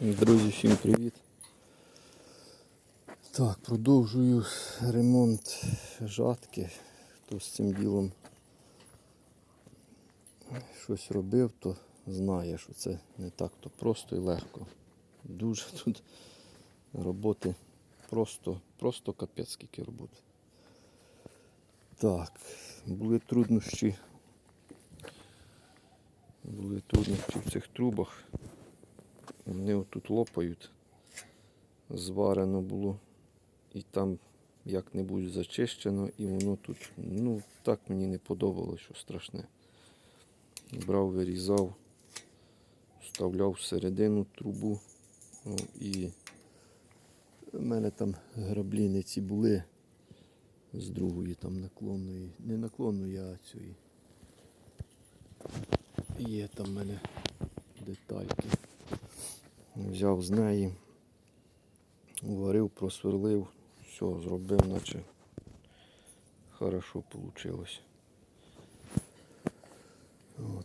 Друзі, всім привіт. Так, продовжую ремонт жатки. Хто з цим ділом щось робив, то знає, що це не так то просто і легко. Дуже тут роботи просто, просто капець скільки роботи. Так, були труднощі. Були труднощі в цих трубах. Вони отут лопають. Зварено було. І там як-небудь зачищено, і воно тут, ну, так мені не подобалося, що страшне. Брав, вирізав, вставляв всередину трубу. О, і в мене там грабліниці були з другої там наклонної, не наклонної, а цієї. Є там в мене детальки. Взяв з неї, уварив, просверлив, все, зробив, наче хорошо вийшло.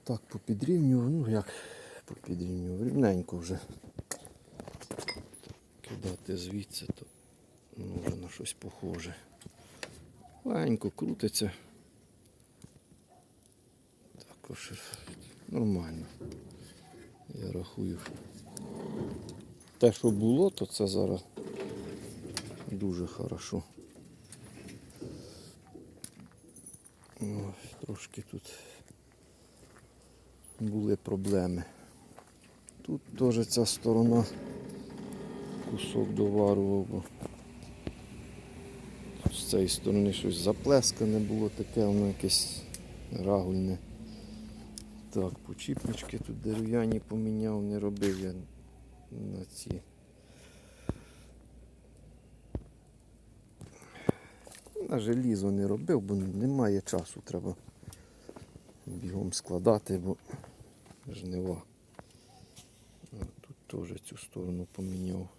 Так, попідрівнював, ну як попідрівнював, рівненько вже. Кидати звідси, то ну, вже на щось похоже. Легенько крутиться. Також нормально. Я рахую. Те, що було, то це зараз дуже хорошо. Ось, трошки тут були проблеми. Тут теж ця сторона кусок доварував, бо з цієї сторони щось заплескане було таке, воно якесь рагульне. Так, почіпнички тут дерев'яні поміняв, не робив я на ці. На желізо не робив, бо немає часу, треба бігом складати, бо жнива. Тут теж цю сторону поміняв.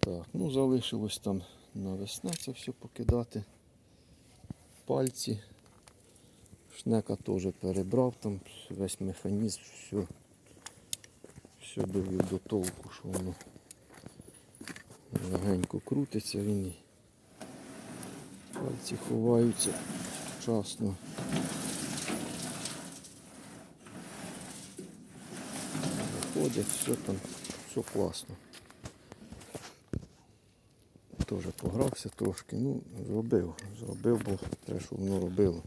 Так, ну залишилось там на весна це все покидати. Пальці. Шнека теж перебрав, там весь механізм, все, все довів до толку, що воно легенько крутиться, він і пальці ховаються вчасно. Виходять, все там, все класно. Теж погрався трошки, ну, зробив, зробив, бо те, що воно робило.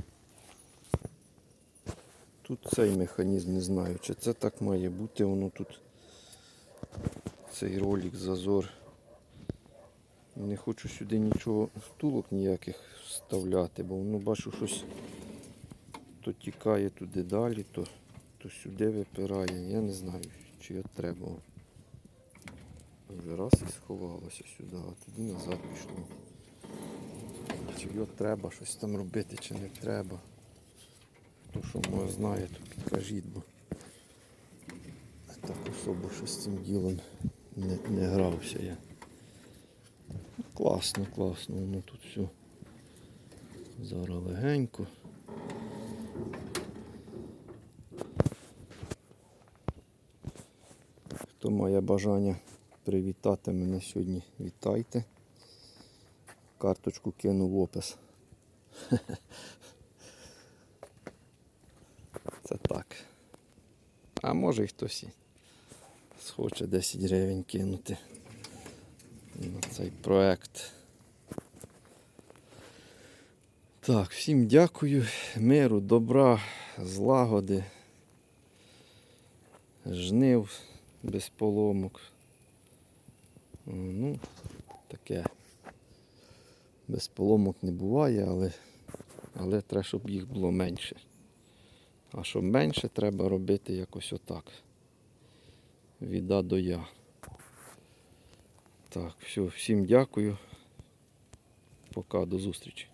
Тут цей механізм не знаю, чи це так має бути, воно тут цей ролик, зазор. Не хочу сюди нічого, втулок ніяких вставляти, бо воно бачу щось то тікає туди далі, то, то сюди випирає. Я не знаю, чи його треба. Вже раз і сховалося сюди, а тоді назад пішло. Чи його треба щось там робити, чи не треба. Хто що може знає, то підкажіть, бо так особо що з цим ділом не, не грався я. Класно, класно, воно тут все. Зараз легенько. Хто має бажання привітати мене сьогодні, вітайте. Карточку кину в опис. Це так. А може і хтось і схоче 10 гривень кинути на цей проект. Так, всім дякую, миру, добра, злагоди, жнив без поломок. Ну, таке. Без поломок не буває, але, але треба, щоб їх було менше. А щоб менше, треба робити якось отак. Від А до Я. Так, все, всім дякую. Пока, до зустрічі.